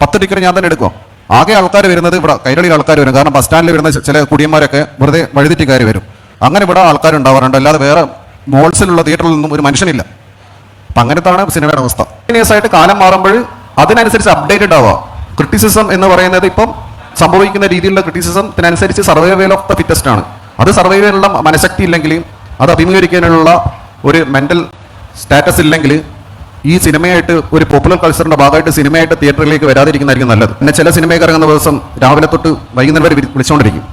പത്ത് ടിക്കറ്റ് ഞാൻ തന്നെ എടുക്കും. ആകെ ആൾക്കാർ വരുന്നത് ഇവിടെ കൈരളിയിൽ ആൾക്കാർ വരും. കാരണം ബസ് സ്റ്റാൻഡിൽ വരുന്ന ചില കുടിയന്മാരൊക്കെ വെറുതെ വഴിതെറ്റിക്കാർ വരും. അങ്ങനെ ഇവിടെ ആൾക്കാർ ഉണ്ടാവാറുണ്ട്. അല്ലാതെ വേറെ മോൾസിലുള്ള തിയേറ്ററിൽ നിന്നും ഒരു മനുഷ്യനില്ല. അപ്പം അങ്ങനത്താണ് സിനിമയുടെ അവസ്ഥ. കണ്ടിന്യൂസ് ആയിട്ട് കാലം മാറുമ്പോൾ അതിനനുസരിച്ച് അപ്ഡേറ്റഡ് ആവുക ക്രിറ്റിസിസം എന്ന് പറയുന്നത് ഇപ്പം സംഭവിക്കുന്ന രീതിയിലുള്ള ക്രിറ്റിസിസത്തിനനുസരിച്ച് സർവൈവൽ ഓഫ് ദ ഫിറ്റസ്റ്റ് ആണ്. അത് സർവൈവലുള്ള മനഃശക്തി ഇല്ലെങ്കിൽ അത് അഭിമുഖീകരിക്കാനുള്ള ഒരു മെന്റൽ സ്റ്റാറ്റസ് ഇല്ലെങ്കിൽ ഈ സിനിമയായിട്ട് ഒരു പോപ്പുലർ കൾച്ചറിന്റെ ഭാഗമായിട്ട് സിനിമയായിട്ട് തിയേറ്ററിലേക്ക് വരാതിരിക്കുന്നതായിരിക്കും നല്ലത്. പിന്നെ ചില സിനിമയൊക്കെ ഇറങ്ങുന്ന ദിവസം രാവിലെ തൊട്ട് വൈകുന്നേരം വരെ വിളി- വിളിച്ചുകൊണ്ടിരിക്കും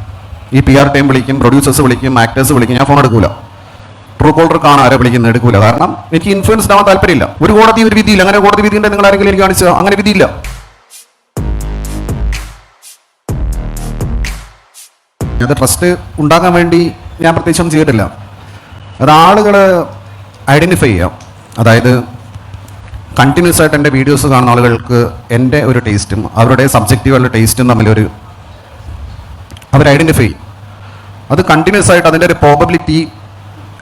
ഈ പി ആർ ടൈം വിളിക്കും പ്രൊഡ്യൂസേഴ്സ് വിളിക്കും ആക്ടേഴ്സ് വിളിക്കും. ഞാൻ ഫോൺ എടുക്കൂല. ട്രൂ കോളർ കാണാൻ ആരെ വിളിക്കുന്നത് എടുക്കൂല. കാരണം എനിക്ക് ഇൻഫ്ലുവൻസ് ആവാൻ താല്പര്യമില്ല. ഒരു കോടതി ഒരു വിധിയില്ല. അങ്ങനെ കോടതി വിധി നിങ്ങൾ ആരെങ്കിലും എനിക്ക് കാണിച്ചോ അങ്ങനെ വിധിയില്ല. അത് ട്രസ്റ്റ് ഉണ്ടാക്കാൻ വേണ്ടി ഞാൻ പ്രത്യേകിച്ചൊന്നും ചെയ്തിട്ടില്ല. അത് ആളുകൾ ഐഡന്റിഫൈ ചെയ്യാം. അതായത് കണ്ടിന്യൂസ് ആയിട്ട് എന്റെ വീഡിയോസ് കാണുന്ന ആളുകൾക്ക് എന്റെ ഒരു ടേസ്റ്റും അവരുടെ സബ്ജക്റ്റീവുള്ള ടേസ്റ്റും തമ്മിലൊരു അവർ ഐഡന്റിഫൈ അത് കണ്ടിന്യൂസ് ആയിട്ട് അതിന്റെ ഒരു പ്രോബബിലിറ്റി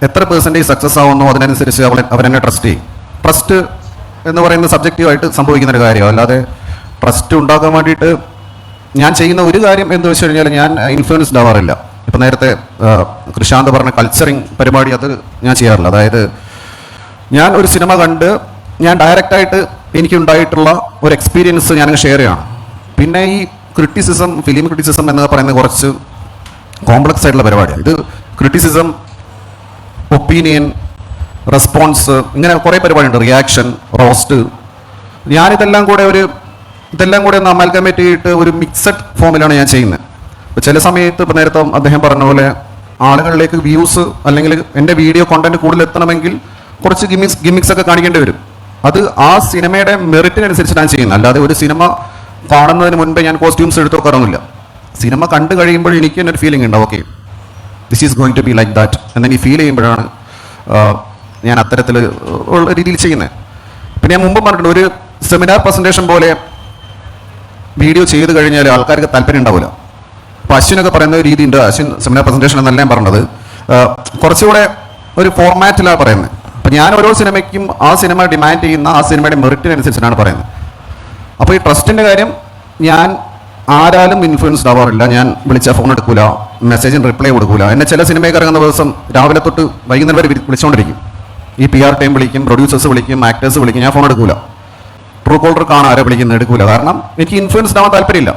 എത്ര പേഴ്സന്റേജ് സക്സസ് ആവുന്നു അതിനനുസരിച്ച് അവർ അവരെന്നെ ട്രസ്റ്റ് ചെയ്യും. ട്രസ്റ്റ് എന്ന് പറയുന്ന സബ്ജക്റ്റീവായിട്ട് സംഭവിക്കുന്ന ഒരു കാര്യം അല്ലാതെ ട്രസ്റ്റ് ഉണ്ടാക്കാൻ വേണ്ടിയിട്ട് ഞാൻ ചെയ്യുന്ന ഒരു കാര്യം എന്ന് വെച്ച് കഴിഞ്ഞാൽ ഞാൻ ഇൻഫ്ലുവൻസ്ഡ് ആവാറില്ല. ഇപ്പം നേരത്തെ കൃഷാന്ത് പറഞ്ഞ കൾച്ചറിങ് പരിപാടി അത് ഞാൻ ചെയ്യാറില്ല. അതായത് ഞാൻ ഒരു സിനിമ കണ്ട് ഞാൻ ഡയറക്റ്റായിട്ട് എനിക്കുണ്ടായിട്ടുള്ള ഒരു എക്സ്പീരിയൻസ് ഞാൻ ഷെയർ ചെയ്യണം. പിന്നെ ഈ ക്രിറ്റിസിസം ഫിലിം ക്രിറ്റിസിസം എന്ന് പറയുന്നത് കുറച്ച് കോംപ്ലക്സ് ആയിട്ടുള്ള പരിപാടിയാണ് ഇത് ക്രിറ്റിസിസം ഒപ്പീനിയൻ റെസ്പോൺസ് ഇങ്ങനെ കുറേ പരിപാടിയുണ്ട്. റിയാക്ഷൻ റോസ്റ്റ് ഞാനിതെല്ലാം കൂടെ ഒരു ഇതെല്ലാം കൂടെ ഒന്ന് അമൽഗമേറ്റ് ചെയ്തിട്ട് ഒരു മിക്സഡ് ഫോമിലാണ് ഞാൻ ചെയ്യുന്നത് ഇപ്പോൾ ചില സമയത്ത് ഇപ്പോൾ നേരത്തെ അദ്ദേഹം പറഞ്ഞ പോലെ ആളുകളിലേക്ക് വ്യൂസ് അല്ലെങ്കിൽ എന്റെ വീഡിയോ കോണ്ടന്റ് കൂടുതൽ എത്തണമെങ്കിൽ കുറച്ച് ഗിമിക്സ് ഗിമിക്സ് ഒക്കെ കാണിക്കേണ്ടി വരും. അത് ആ സിനിമയുടെ മെറിറ്റിനനുസരിച്ച് ഞാൻ ചെയ്യുന്നത്. അല്ലാതെ ഒരു സിനിമ കാണുന്നതിന് മുൻപേ ഞാൻ കോസ്റ്റ്യൂംസ് എടുത്തു വെക്കാറൊന്നുമില്ല. സിനിമ കണ്ടു കഴിയുമ്പോൾ എനിക്ക് തന്നെ ഒരു ഫീലിംഗ് ഉണ്ടാവും okay this is going to be like that എന്നെ ഫീൽ ചെയ്യുമ്പോഴാണ് ഞാൻ അത്തരത്തിൽ ഉള്ള രീതിയിൽ ചെയ്യുന്നത്. പിന്നെ ഞാൻ മുമ്പ് പറഞ്ഞിട്ടുണ്ട് ഒരു സെമിനാർ പ്രസന്റേഷൻ പോലെ വീഡിയോ ചെയ്ത് കഴിഞ്ഞാൽ ആൾക്കാർക്ക് താല്പര്യം ഉണ്ടാവില്ല. അപ്പോൾ അശ്വിനൊക്കെ പറയുന്ന ഒരു രീതിയുണ്ട് അശ്വിൻ സെമിനാർ പ്രസന്റേഷൻ എന്നല്ല ഞാൻ പറഞ്ഞത്. കുറച്ചുകൂടെ ഒരു ഫോർമാറ്റിലാണ് പറയുന്നത്. അപ്പം ഞാൻ ഓരോ സിനിമയ്ക്കും ആ സിനിമ ഡിമാൻഡ് ചെയ്യുന്ന ആ സിനിമയുടെ മെറിറ്റിനനുസരിച്ചാണ് പറയുന്നത്. അപ്പോൾ ഈ ട്രസ്റ്റിന്റെ കാര്യം ഞാൻ ആരാലും ഇൻഫ്ലുവൻസ്ഡ് ആവാറില്ല. ഞാൻ വിളിച്ച ഫോൺ എടുക്കൂല മെസ്സേജിന് റിപ്ലൈ കൊടുക്കൂല. എന്നെ ചില സിനിമയൊക്കെ ഇറങ്ങുന്ന ദിവസം രാവിലെ തൊട്ട് വൈകുന്നേരം വരെ വിളിച്ചുകൊണ്ടിരിക്കും ഈ പി ആർ ടൈം വിളിക്കും പ്രൊഡ്യൂസേഴ്സ് വിളിക്കും ആക്ടേഴ്സ് വിളിക്കും ഞാൻ ഫോൺ എടുക്കൂല. ട്രൂ കോളർ കാണാൻ ആരെ വിളിക്കുന്നത് എടുക്കൂല. കാരണം എനിക്ക് ഇൻഫ്ലുവൻസ്ഡ് ആവാൻ താല്പര്യമില്ല.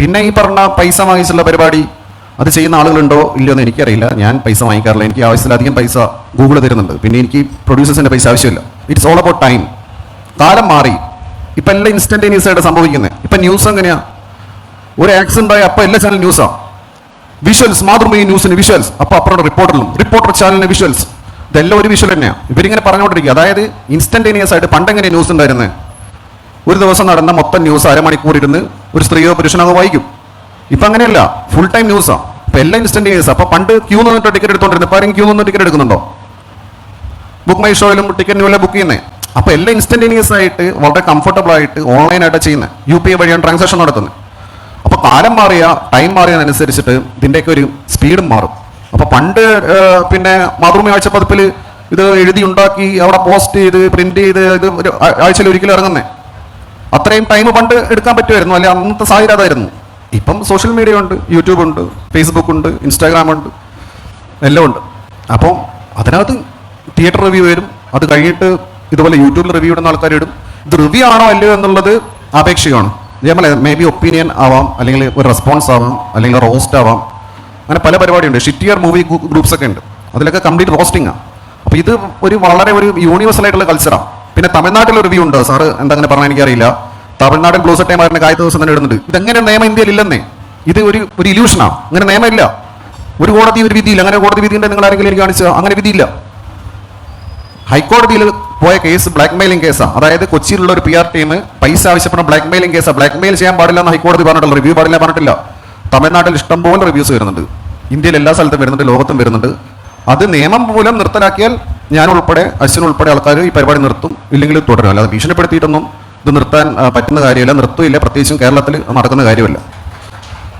പിന്നെ ഈ പറഞ്ഞ പൈസ വാങ്ങിച്ചുള്ള പരിപാടി അത് ചെയ്യുന്ന ആളുകളുണ്ടോ ഇല്ലയോ എന്ന് എനിക്കറിയില്ല. ഞാൻ പൈസ വാങ്ങിക്കാറില്ല. എനിക്ക് ആവശ്യത്തിലധികം പൈസ ഗൂഗിൾ തരുന്നുണ്ട്. പിന്നെ എനിക്ക് പ്രൊഡ്യൂസേഴ്സിന്റെ പൈസ ആവശ്യമില്ല. ഇറ്റ്സ് ഓൾ അബൌട്ട് ടൈം കാലം മാറി. ഇപ്പം എല്ലാം ഇൻസ്റ്റന്റേനിയസ് ആയിട്ട് സംഭവിക്കുന്നത് ഇപ്പം ന്യൂസ് എങ്ങനെയാ? ഒരു ആക്സിഡന്റ് ആയി അപ്പം എല്ലാ ചാനൽ ന്യൂസാണ് വിഷ്വൽസ് മാതൃഭൂമി ന്യൂസിന് വിഷ്വൽസ് അപ്പൊ അപ്പുറം റിപ്പോർട്ടറിലും റിപ്പോർട്ടർ ചാനലിന് വിഷ്വൽസ് ഇതെല്ലാം ഒരു വിഷ്വൽ തന്നെയാണ് ഇവരിങ്ങനെ പറഞ്ഞുകൊണ്ടിരിക്കുക. അതായത് ഇൻസ്റ്റന്റേനിയസ് ആയിട്ട് പണ്ടെങ്ങനെ ന്യൂസ് ഉണ്ടായിരുന്നത് ഒരു ദിവസം നടന്ന മൊത്തം ന്യൂസ് അരമണിക്കൂർ ഇരുന്ന് ഒരു സ്ത്രീയോ പുരുഷനോ വായിക്കും. ഇപ്പൊ അങ്ങനെയല്ല. ഫുൾ ടൈം ന്യൂസാണ് ഇപ്പൊ എല്ലാം ഇൻസ്റ്റന്റേനിയസ് അപ്പൊ പണ്ട് ക്യൂ നിന്നിട്ട് ടിക്കറ്റ് എടുത്തോണ്ടിരുന്നു. ഇപ്പൊ ആരെങ്കിലും ക്യൂ നിന്ന് ടിക്കറ്റ് എടുക്കുന്നുണ്ടോ? ബുക്ക് മൈ ഷോയിലും ടിക്കറ്റ് ന്യൂലെ ബുക്ക് ചെയ്യുന്നത് അപ്പൊ എല്ലാം ഇൻസ്റ്റന്റേനിയസ് ആയിട്ട് വളരെ കംഫർട്ടബിൾ ആയിട്ട് ഓൺലൈൻ ആയിട്ട് ചെയ്യുന്നത് യു പി ഐ വഴിയാണ് ട്രാൻസാക്ഷൻ നടത്തുന്നത് അപ്പോൾ കാലം മാറിയ ടൈം മാറിയതിനനുസരിച്ചിട്ട് ഇതിന്റെയൊക്കെ ഒരു സ്പീഡും മാറും. അപ്പോൾ പണ്ട് പിന്നെ മാതൃഭൂമി ആഴ്ചപ്പതിപ്പിൽ ഇത് എഴുതി ഉണ്ടാക്കി അവിടെ പോസ്റ്റ് ചെയ്ത് പ്രിന്റ് ചെയ്ത് ഇത് ഒരു ആഴ്ചയിൽ ഒരിക്കലും ഇറങ്ങുന്നേ. അത്രയും ടൈം പണ്ട് എടുക്കാൻ പറ്റുമായിരുന്നു. അല്ലെ അന്നത്തെ സാഹചര്യം അതായിരുന്നു. ഇപ്പം സോഷ്യൽ മീഡിയ ഉണ്ട് യൂട്യൂബ് ഉണ്ട് ഫേസ്ബുക്ക് ഉണ്ട് ഇൻസ്റ്റാഗ്രാം ഉണ്ട് എല്ലാം ഉണ്ട്. അപ്പോൾ അതിനകത്ത് തിയേറ്റർ റിവ്യൂ വരും. അത് കഴിഞ്ഞിട്ട് ഇതുപോലെ യൂട്യൂബിൽ റിവ്യൂ ഇടുന്ന ആൾക്കാർ ഇടും. ഇത് റിവ്യൂ ആണോ അല്ലയോ എന്നുള്ളത് അപേക്ഷയാണ്. ഇതേപോലെ മേ ബി ഒപ്പീനിയൻ ആവാം അല്ലെങ്കിൽ ഒരു റെസ്പോൺസ് ആവാം അല്ലെങ്കിൽ റോസ്റ്റ് ആവാം. അങ്ങനെ പല പരിപാടിയുണ്ട്. ഷിറ്റിയർ മൂവി ഗ്രൂപ്പ്സ് ഒക്കെ ഉണ്ട്. അതിലൊക്കെ കംപ്ലീറ്റ് റോസ്റ്റിംഗ് ആണ് അപ്പോൾ ഇത് ഒരു വളരെ ഒരു യൂണിവേഴ്സൽ ആയിട്ടുള്ള കൾച്ചറാണ് പിന്നെ തമിഴ്നാട്ടിൽ റിവ്യൂ ഉണ്ട്. സാറ് എന്താ അങ്ങനെ പറഞ്ഞാൽ എനിക്കറിയില്ല. തമിഴ്നാട്ടിൽ ബ്ലൂസ് ടൈം ആയിരുന്നു കായ ദിവസം തന്നെ ഇടുന്നുണ്ട്. ഇതെങ്ങനെ നിയമം ഇന്ത്യയിൽ ഇല്ലെന്നേ ഇത് ഒരു ഒരു ഇല്യൂഷനാണ് അങ്ങനെ നിയമമില്ല. ഒരു കോടതി ഒരു വിധിയില്ല. അങ്ങനെ കോടതി വിധി ഉണ്ടെങ്കിൽ നിങ്ങൾ ആരെങ്കിലും എനിക്ക് കാണിച്ചോ അങ്ങനെ വിധിയില്ല. ഹൈക്കോടതിയിൽ പോയ കേസ് ബ്ലാക്ക് മെയിലിംഗ് കേസാണ് അതായത് കൊച്ചിയിലുള്ള ഒരു പി ആർ ടീം പൈസ ആവശ്യപ്പെടുന്ന ബ്ലാക്ക് മെയിലിംഗ് കേസാണ് ബ്ലാക്ക് മെയിൽ ചെയ്യാൻ പാടില്ല എന്ന് ഹൈക്കോടതി പറഞ്ഞിട്ടില്ല റിവ്യൂ പാടില്ല പറഞ്ഞിട്ടില്ല. തമിഴ്നാട്ടിൽ ഇഷ്ടംപോലെ റിവ്യൂസ് വരുന്നുണ്ട്. ഇന്ത്യയിൽ എല്ലാ സ്ഥലത്തും വരുന്നുണ്ട് ലോകത്തും വരുന്നുണ്ട്. അത് നിയമം മൂലം നിർത്തലാക്കിയാൽ ഞാൻ ഉൾപ്പെടെ അശ്വിൻ ഉൾപ്പെടെ ആൾക്കാർ ഈ പരിപാടി നിർത്തും. ഇല്ലെങ്കിൽ തുടരും. അല്ലാതെ ഭീഷണിപ്പെടുത്തിയിട്ടൊന്നും ഇത് നിർത്താൻ പറ്റുന്ന കാര്യമില്ല. നിർത്തുമില്ല പ്രത്യേകിച്ചും കേരളത്തിൽ നടക്കുന്ന കാര്യമല്ല.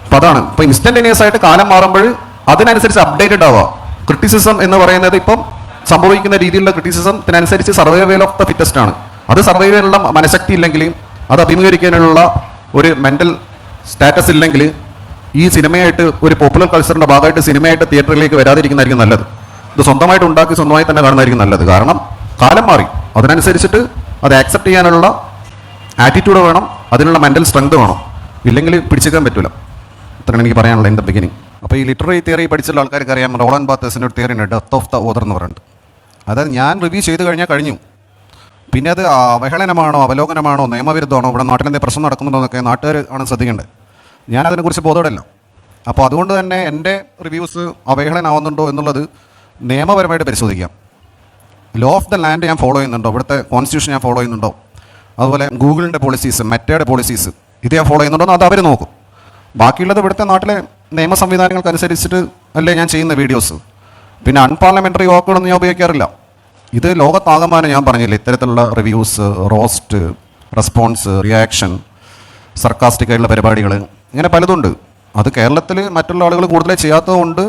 അപ്പൊ അതാണ്. ഇപ്പൊ ഇൻസ്റ്റന്റേനിയസ് ആയിട്ട് കാലം മാറുമ്പോൾ അതിനനുസരിച്ച് അപ്ഡേറ്റഡ് ആവുക. ക്രിറ്റിസിസം എന്ന് പറയുന്നത് ഇപ്പം സംഭവിക്കുന്ന രീതിയിലുള്ള ക്രിറ്റിസിസത്തിനനുസരിച്ച് സർവൈവൽ ഓഫ് ദ ഫിറ്റസ്റ്റ് ആണ്. അത് സർവൈവലുള്ള മനഃശക്തി ഇല്ലെങ്കിൽ അത് അഭിമുഖീകരിക്കാനുള്ള ഒരു മെന്റൽ സ്റ്റാറ്റസ് ഇല്ലെങ്കിൽ ഈ സിനിമയായിട്ട് ഒരു പോപ്പുലർ കൾച്ചറിന്റെ ഭാഗമായിട്ട് സിനിമയായിട്ട് തിയേറ്ററിലേക്ക് വരാതിരിക്കുന്നതായിരിക്കും നല്ലത്. ഇത് സ്വന്തമായിട്ട് ഉണ്ടാക്കി സ്വന്തമായി തന്നെ കാണുന്നതായിരിക്കും നല്ലത്. കാരണം കാലം മാറി. അതിനനുസരിച്ചിട്ട് അത് ആക്സെപ്റ്റ് ചെയ്യാനുള്ള ആറ്റിറ്റ്യൂഡ് വേണം അതിനുള്ള മെന്റൽ സ്ട്രെങ്ത് വേണം. ഇല്ലെങ്കിൽ പിടിച്ചേക്കാൻ പറ്റില്ല അത്രയാണ് എനിക്ക് പറയാനുള്ളത് എന്റെ ബിഗിനിങ് അപ്പോൾ ഈ ലിറ്റററി തിയറി പഠിച്ചുള്ള ആൾക്കാർക്ക് അറിയാം റോളൻ ബാത്തേഴ്സിന്റെ ഒരു theory death of the author എന്ന് പറഞ്ഞിട്ട്. അതായത് ഞാൻ റിവ്യൂ ചെയ്ത് കഴിഞ്ഞാൽ കഴിഞ്ഞു. പിന്നെ അത് അവഹേളനമാണോ അവലോകനമാണോ നിയമവിരുദ്ധമാണോ ഇവിടെ നാട്ടിൽ എന്തെങ്കിലും പ്രശ്നം നടക്കുന്നുണ്ടോ എന്നൊക്കെ നാട്ടുകാർ ആണ് ശ്രദ്ധിക്കേണ്ടത്. ഞാൻ അതിനെക്കുറിച്ച് ബോധമല്ല അപ്പോൾ അതുകൊണ്ട് തന്നെ എന്റെ റിവ്യൂസ് അവഹേളനാവുന്നുണ്ടോ എന്നുള്ളത് നിയമപരമായിട്ട് പരിശോധിക്കാം. ലോ ഓഫ് ദ ലാൻഡ് ഞാൻ ഫോളോ ചെയ്യുന്നുണ്ടോ? ഇവിടുത്തെ കോൺസ്റ്റിറ്റ്യൂഷൻ ഞാൻ ഫോളോ ചെയ്യുന്നുണ്ടോ? അതുപോലെ ഗൂഗിളിന്റെ പോളിസീസ് മെറ്റയുടെ പോളിസീസ് ഇത് ഫോളോ ചെയ്യുന്നുണ്ടോ അത് അവർ നോക്കും. ബാക്കിയുള്ളത് ഇവിടുത്തെ നാട്ടിലെ നിയമ സംവിധാനങ്ങൾക്കനുസരിച്ചിട്ട് അല്ലേ ഞാൻ ചെയ്യുന്ന വീഡിയോസ് പിന്നെ അൺപാർലമെന്ററി വാക്കുകളൊന്നും ഞാൻ ഉപയോഗിക്കാറില്ല. ഇത് ലോകത്താകമാനം ഞാൻ പറഞ്ഞില്ല ഇത്തരത്തിലുള്ള reviews roast response reaction sarcastic ആയിട്ടുള്ള പരിപാടികൾ ഇങ്ങനെ പലതുണ്ട്. അത് കേരളത്തിൽ മറ്റുള്ള ആളുകൾ കൂടുതലായി ചെയ്യാത്തതുകൊണ്ട്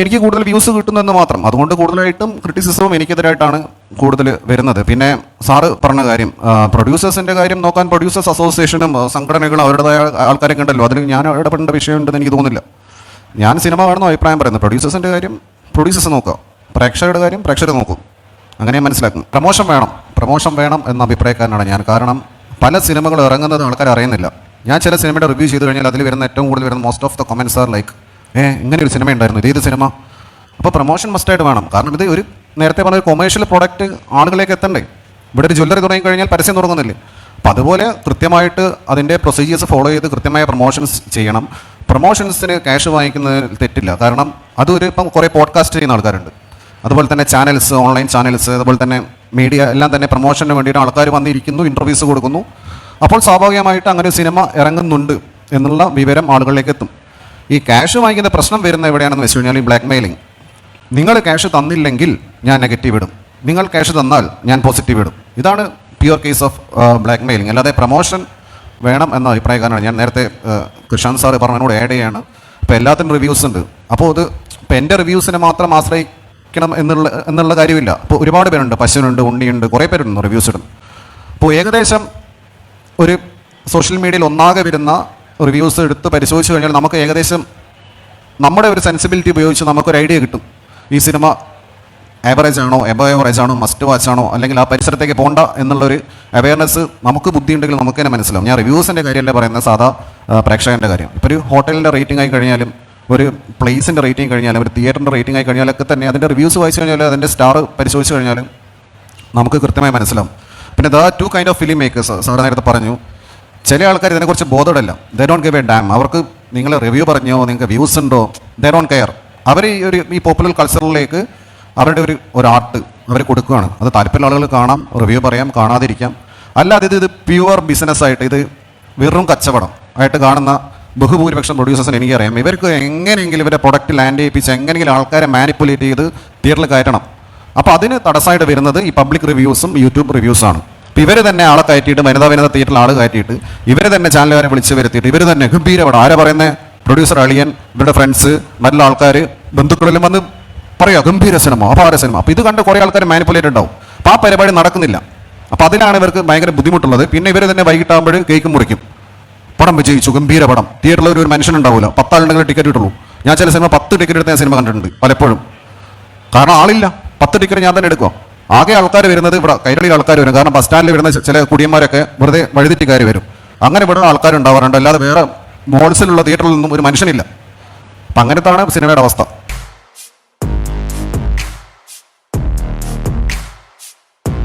എനിക്ക് കൂടുതൽ വ്യൂസ് കിട്ടുന്നെന്ന് മാത്രം. അതുകൊണ്ട് കൂടുതലായിട്ടും ക്രിറ്റിസിസവും എനിക്കെതിരായിട്ടാണ് കൂടുതൽ വരുന്നത്. പിന്നെ സാറ് പറഞ്ഞ കാര്യം പ്രൊഡ്യൂസേഴ്സിന്റെ കാര്യം നോക്കാൻ പ്രൊഡ്യൂസേഴ്സ് അസോസിയേഷനും സംഘടനകളും അവരുടേതായ ആൾക്കാരൊക്കെ ഉണ്ടല്ലോ അതിൽ ഞാൻ ഇടപെടേണ്ട വിഷയമുണ്ടെന്ന് എനിക്ക് തോന്നുന്നില്ല. ഞാൻ സിനിമ വേണമെന്ന് അഭിപ്രായം പറയുന്നത്. പ്രൊഡ്യൂസേഴ്സിന്റെ കാര്യം പ്രൊഡ്യൂസേഴ്സ് നോക്കുക. പ്രേക്ഷകരുടെ കാര്യം പ്രേക്ഷകർ നോക്കും. അങ്ങനെ മനസ്സിലാക്കും പ്രമോഷൻ വേണം. പ്രമോഷൻ വേണം എന്ന അഭിപ്രായക്കാരനാണ് ഞാൻ. കാരണം പല സിനിമകൾ ഇറങ്ങുന്നത് ആൾക്കാർ അറിയുന്നില്ല. ഞാൻ ചില സിനിമയുടെ റിവ്യൂ ചെയ്ത് കഴിഞ്ഞാൽ അതിൽ വരുന്ന ഏറ്റവും കൂടുതൽ വരുന്ന most of the comments are like a ഇങ്ങനെ ഒരു സിനിമ ഉണ്ടായിരുന്നു ഇത് സിനിമ അപ്പോൾ പ്രൊമോഷൻ മസ്റ്റായിട്ട് വേണം. കാരണം ഇത് ഒരു നേരത്തെ പറഞ്ഞ കൊമേഴ്ഷ്യൽ പ്രോഡക്റ്റ് ആളുകളിലേക്ക് എത്തണ്ടേ? ഇവിടെ ഒരു ജ്വല്ലറി തുടങ്ങി കഴിഞ്ഞാൽ പരസ്യം തുടങ്ങുന്നില്ലേ? അപ്പം അതുപോലെ കൃത്യമായിട്ട് അതിന്റെ പ്രൊസീജിയേഴ്സ് ഫോളോ ചെയ്ത് കൃത്യമായ പ്രൊമോഷൻസ് ചെയ്യണം. പ്രൊമോഷൻസിന് ക്യാഷ് വാങ്ങിക്കുന്നതിൽ തെറ്റില്ല. കാരണം അതൊരു ഇപ്പം കുറേ പോഡ്കാസ്റ്റ് ചെയ്യുന്ന ആൾക്കാരുണ്ട്. അതുപോലെ തന്നെ ചാനൽസ് ഓൺലൈൻ ചാനൽസ് അതുപോലെ തന്നെ മീഡിയ എല്ലാം തന്നെ പ്രൊമോഷന് വേണ്ടിയിട്ട് ആൾക്കാർ വന്നിരിക്കുന്നു ഇന്റർവ്യൂസ് കൊടുക്കുന്നു. അപ്പോൾ സ്വാഭാവികമായിട്ട് അങ്ങനെ സിനിമ ഇറങ്ങുന്നുണ്ട് എന്നുള്ള വിവരം ആളുകളിലേക്ക് എത്തും. ഈ ക്യാഷ് വാങ്ങിക്കുന്ന പ്രശ്നം വരുന്ന എവിടെയാണെന്ന് വെച്ച് കഴിഞ്ഞാൽ ഈ ബ്ലാക്ക് മെയിലിംഗ് നിങ്ങൾ ക്യാഷ് തന്നില്ലെങ്കിൽ ഞാൻ നെഗറ്റീവ് ഇടും. നിങ്ങൾ ക്യാഷ് തന്നാൽ ഞാൻ പോസിറ്റീവ് ഇടും. ഇതാണ് pure case of blackmailing അല്ലാതെ പ്രൊമോഷൻ വേണം എന്ന അഭിപ്രായക്കാരനാണ്. ഞാൻ നേരത്തെ കൃഷാന്ത് സാറ് പറഞ്ഞതിനോട് ആഡ് ചെയ്യാണ്. അപ്പോൾ എല്ലാത്തിനും റിവ്യൂസ് ഉണ്ട്. അപ്പോൾ അത് ഇപ്പോൾ എന്റെ റിവ്യൂസിനെ മാത്രം ആശ്രയിക്കണം എന്നുള്ള എന്നുള്ള കാര്യമില്ല. അപ്പോൾ ഒരുപാട് പേരുണ്ട്. പശുവിനുണ്ട് ഉണ്ണിയുണ്ട് കുറേ പേരുണ്ട് റിവ്യൂസ് ഇടുന്നു അപ്പോൾ ഏകദേശം ഒരു സോഷ്യൽ മീഡിയയിൽ ഒന്നാകെ വരുന്ന റിവ്യൂസ് എടുത്ത് പരിശോധിച്ച് കഴിഞ്ഞാൽ നമുക്ക് ഏകദേശം നമ്മുടെ ഒരു സെൻസിബിലിറ്റി ഉപയോഗിച്ച് നമുക്കൊരു ഐഡിയ കിട്ടും. ഈ സിനിമ ആവറേജ് ആണോ എബോ ആവറേജ് ആണോ മസ്റ്റ് വാച്ച് ആണോ അല്ലെങ്കിൽ ആ പരിസരത്തേക്ക് പോകണ്ട എന്നുള്ളൊരു അവയർനെസ് നമുക്ക് ബുദ്ധി ഉണ്ടെങ്കിൽ നമുക്ക് തന്നെ മനസ്സിലാവും. ഞാൻ റിവ്യൂസിന്റെ കാര്യമല്ല പറയുന്നത് സാധാ പ്രേക്ഷകന്റെ കാര്യം. ഇപ്പോൾ ഒരു ഹോട്ടലിന്റെ റേറ്റിംഗ് ആയി കഴിഞ്ഞാലും ഒരു പ്ലേസിന്റെ റേറ്റിംഗ് കഴിഞ്ഞാലും ഒരു തിയേറ്ററിന്റെ റേറ്റിംഗ് ആയി കഴിഞ്ഞാലൊക്കെ തന്നെ അതിന്റെ റിവ്യൂസ് വായിച്ചു കഴിഞ്ഞാൽ അതിന്റെ സ്റ്റാർ പരിശോധിച്ച് കഴിഞ്ഞാലും നമുക്ക് കൃത്യമായി മനസ്സിലാവും. പിന്നെ the two kind of film makers sir നേരത്തെ പറഞ്ഞു. ചില ആൾക്കാർ ഇതിനെക്കുറിച്ച് ബോധമില്ല they don't give a damn അവർക്ക് നിങ്ങൾ റിവ്യൂ പറഞ്ഞോ നിങ്ങൾക്ക് വ്യൂസ് ഉണ്ടോ ദേ ഡോണ്ട് കെയർ അവർ ഈ ഒരു ഈ പോപ്പുലർ കൾച്ചറിലേക്ക് അവരുടെ ഒരു ഒരു ആർട്ട് അവർ കൊടുക്കുകയാണ്. അത് താല്പര്യമുള്ള ആളുകൾ കാണാം റിവ്യൂ പറയാം കാണാതിരിക്കാം. അല്ലാതെ ഇത് ഇത് പ്യുവർ ബിസിനസ്സായിട്ട് ഇത് വെറും കച്ചവടം ആയിട്ട് കാണുന്ന ബഹുഭൂരിപക്ഷം പ്രൊഡ്യൂസേഴ്സിന് എനിക്കറിയാം. ഇവർക്ക് എങ്ങനെയെങ്കിലും ഇവരുടെ പ്രൊഡക്റ്റ് ലാൻഡ് ചെയ്യിപ്പിച്ച് എങ്ങനെയെങ്കിലും ആൾക്കാരെ മാനിപ്പുലേറ്റ് ചെയ്ത് തിയേറ്ററിൽ കയറ്റണം. അപ്പോൾ അതിന് തടസ്സമായിട്ട് വരുന്നത് ഈ പബ്ലിക് റിവ്യൂസും യൂട്യൂബ് റിവ്യൂസാണ് അപ്പോൾ ഇവർ തന്നെ ആളെ കയറ്റിയിട്ട് വനിതാ വനിതാ തിയേറ്ററിൽ ആൾ കയറ്റിയിട്ട് ഇവർ തന്നെ ചാനലുകാരെ വിളിച്ച് വരുത്തിയിട്ട് ഇവർ തന്നെ ഗംഭീരപടം ആരാ പറയുന്നത് പ്രൊഡ്യൂസർ അളിയൻ ഇവരുടെ ഫ്രണ്ട്സ് നല്ല ആൾക്കാർ ബന്ധുക്കളെല്ലാം വന്ന് പറയാം ഗംഭീര സിനിമ അപാര സിനിമ അപ്പോൾ ഇത് കണ്ട് കുറേ ആൾക്കാർ മാനിപ്പുലേറ്റ് ഉണ്ടാവും. അപ്പോൾ ആ പരിപാടി നടക്കുന്നില്ല. അപ്പോൾ അതിലാണ് ഇവർക്ക് ഭയങ്കര ബുദ്ധിമുട്ടുള്ളത്. പിന്നെ ഇവർ തന്നെ വൈകിട്ടാകുമ്പോൾ കേക്ക് മുറിക്കും. പടം വിജയിച്ചു ഗംഭീര പടം. തിയേറ്ററിൽ ഒരു മനുഷ്യൻ ഉണ്ടാവില്ല പത്താളുണ്ടെങ്കിൽ ടിക്കറ്റ് കിട്ടുള്ളൂ. ഞാൻ ചില സിനിമ പത്ത് ടിക്കറ്റ് എടുത്ത് ഞാൻ സിനിമ കണ്ടിട്ടുണ്ട് പലപ്പോഴും. കാരണം ആളില്ല. പത്ത് ടിക്കറ്റ് ഞാൻ തന്നെ എടുക്കുക ആകെ ആൾക്കാർ വരുന്നത് ഇവിടെ കൈരളി ആൾക്കാർ വരും. കാരണം ബസ് സ്റ്റാൻഡിൽ വരുന്ന ചില കുടിയന്മാരൊക്കെ വെറുതെ വഴിതെറ്റിക്കാർ വരും. അങ്ങനെ ഇവിടെ ആൾക്കാരുണ്ടാവാറുണ്ട്. അല്ലാതെ വേറെ മോൾസിലുള്ള തിയേറ്ററിൽ നിന്നും ഒരു മനുഷ്യനില്ല. അപ്പം അങ്ങനത്താണ് സിനിമയുടെ അവസ്ഥ.